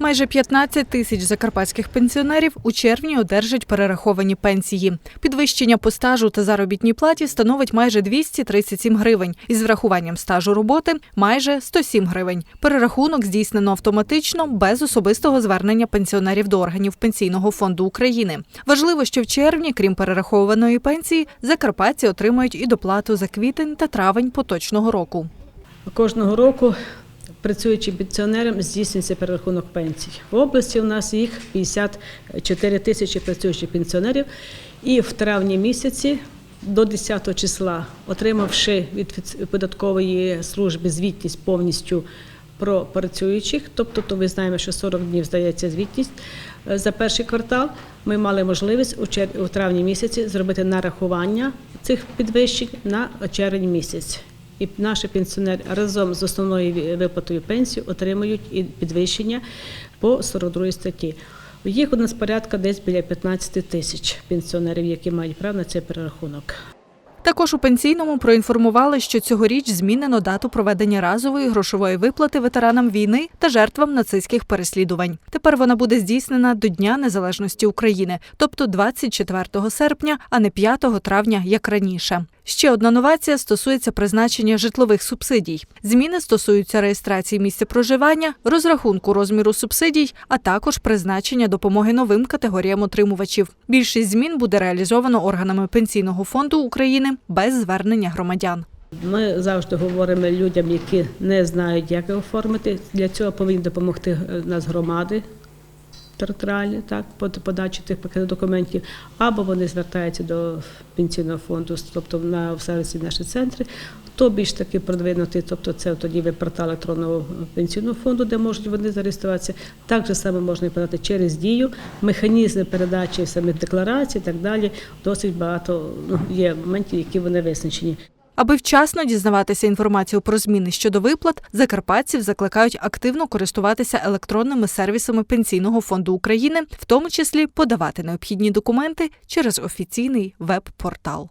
Майже 15 тисяч закарпатських пенсіонерів у червні одержать перераховані пенсії. Підвищення по стажу та заробітній платі становить майже 237 гривень. Із врахуванням стажу роботи майже 107 гривень. Перерахунок здійснено автоматично без особистого звернення пенсіонерів до органів пенсійного фонду України. Важливо, що в червні, крім перерахованої пенсії, закарпатці отримають і доплату за квітень та травень поточного року. Кожного року працюючим пенсіонерам здійснюється перерахунок пенсій. В області у нас їх 54 тисячі працюючих пенсіонерів. І в травні місяці до 10 числа, отримавши від податкової служби звітність повністю про працюючих, тобто то ви знаємо, що 40 днів здається звітність е, за перший квартал. Ми мали можливість у чер- у травні місяці зробити нарахування цих підвищень на червень місяць. І наші пенсіонери разом з основною виплатою пенсії отримують і підвищення по 42 статті. Їх у нас порядка десь біля 15 тисяч пенсіонерів, які мають право на цей перерахунок. Також у пенсійному проінформували, що цьогоріч змінено дату проведення разової грошової виплати ветеранам війни та жертвам нацистських переслідувань. Тепер вона буде здійснена до Дня Незалежності України, тобто 24 серпня, а не 5 травня, як раніше. Ще одна новація стосується призначення житлових субсидій. Зміни стосуються реєстрації місця проживання, розрахунку розміру субсидій, а також призначення допомоги новим категоріям отримувачів. Більшість змін буде реалізовано органами пенсійного фонду України без звернення громадян. Ми завжди говоримо людям, які не знають, як оформити. Для цього повинні допомогти е, нас громади територіальні, так, по подачі тих пакетів документів, або вони звертаються до пенсійного фонду, тобто на в сервісі наші центри. Хто більш таки продвинутий, тобто це тоді ви портал електронного пенсійного фонду, де можуть вони зареєструватися. Так же саме можна і подати через дію, механізми передачі самих декларацій і так далі. Досить багато ну, є моментів, які вони визначені. Аби вчасно дізнаватися інформацію про зміни щодо виплат, закарпатців закликають активно користуватися електронними сервісами Пенсійного фонду України, в тому числі подавати необхідні документи через офіційний веб-портал.